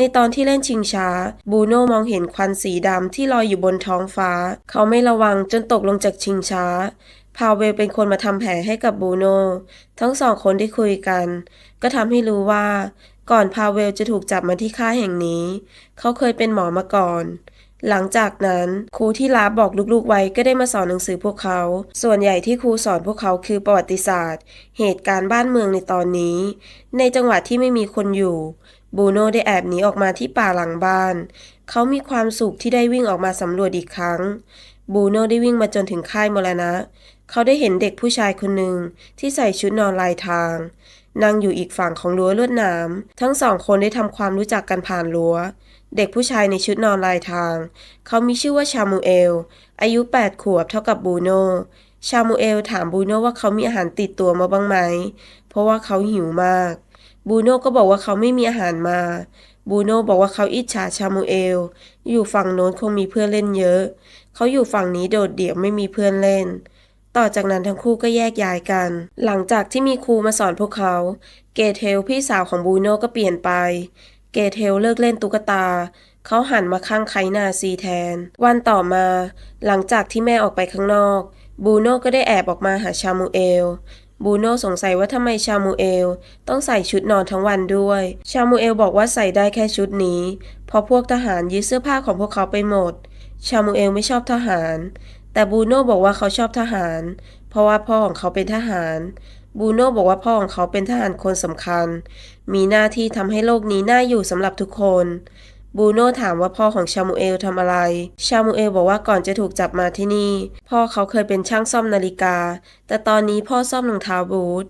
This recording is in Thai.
ในตอนที่เล่นชิงช้า บูโน่มองเห็นควันสีดำที่ลอยอยู่บนท้องฟ้า เขาไม่ระวังจนตกลงจากชิงช้า พาเวลเป็นคนมาทำแผลให้กับบูโน่ทั้งสองคนได้คุยกัน ก็ทำให้รู้ว่า ก่อนพาเวลจะถูกจับมาที่ค่ายแห่งนี้ เขาเคยเป็นหมอมาก่อนหลังจากนั้นครูที่ลาบบอกลูกๆไว้ก็ได้มาสอนหนังสือพวกเขา ส่วนใหญ่ที่ครูสอนพวกเขาคือประวัติศาสตร์ เหตุการณ์บ้านเมืองในตอนนี้ ในจังหวัดที่ไม่มีคนอยู่ บูโน่ได้แอบหนีออกมาที่ป่าหลังบ้าน เขามีความสุขที่ได้วิ่งออกมาสำรวจอีกครั้ง บูโน่ได้วิ่งมาจนถึงค่ายมรณะ เขาได้เห็นเด็กผู้ชายคนหนึ่งที่ใส่ชุดนอนลายทาง นั่งอยู่อีกฝั่งของรั้วลวดหนามทั้งสองคนได้ทำความรู้จักกันผ่านรั้ว เด็กผู้ชายในชุดนอนลายทาง เขามีชื่อว่าชามูเอล อายุ 8 ขวบเท่ากับบูโน่ ชามูเอลถามบูโน่ว่าเขามีอาหารติดตัวมาบ้างไหม เพราะว่าเขาหิวมาก บูโน่ก็บอกว่าเขาไม่มีอาหารมา บูโน่บอกว่าเขาอิจฉาชามูเอล อยู่ฝั่งโน้นคงมีเพื่อนเล่นเยอะ เขาอยู่ฝั่งนี้โดดเดี่ยวไม่มีเพื่อนเล่น ต่อจากนั้นทั้งคู่ก็แยกย้ายกัน หลังจากที่มีครูมาสอนพวกเขา เกเทลพี่สาวของบูโน่ก็เปลี่ยนไป เกเทลเลิกเล่นตุ๊กตาเขาหันมาข้างไคนาซีแทน วันต่อมา หลังจากที่แม่ออกไปข้างนอก บูโน่ก็ได้แอบออกมาหาชามูเอล บูโน่สงสัยว่าทำไมชามูเอล ต้องใส่ชุดนอนทั้งวันด้วย ชามูเอลบอกว่าใส่ได้แค่ชุดนี้ เพราะพวกทหารยึดเสื้อผ้าของพวกเขาไปหมด ชามูเอลไม่ชอบทหาร แต่บูโน่บอกว่าเขาชอบทหาร เพราะว่าพ่อของเขาเป็นทหาร บูโน่บอกว่าพ่อของเขาเป็นทหารคนสำคัญ มีหน้าที่ทำให้โลกนี้น่าอยู่สำหรับทุกคน บูโน่ถามว่าพ่อของชามูเอลทำอะไร ชามูเอลบอกว่าก่อนจะถูกจับมาที่นี่ พ่อเขาเคยเป็นช่างซ่อมนาฬิกา แต่ตอนนี้พ่อซ่อมรองเท้าบูท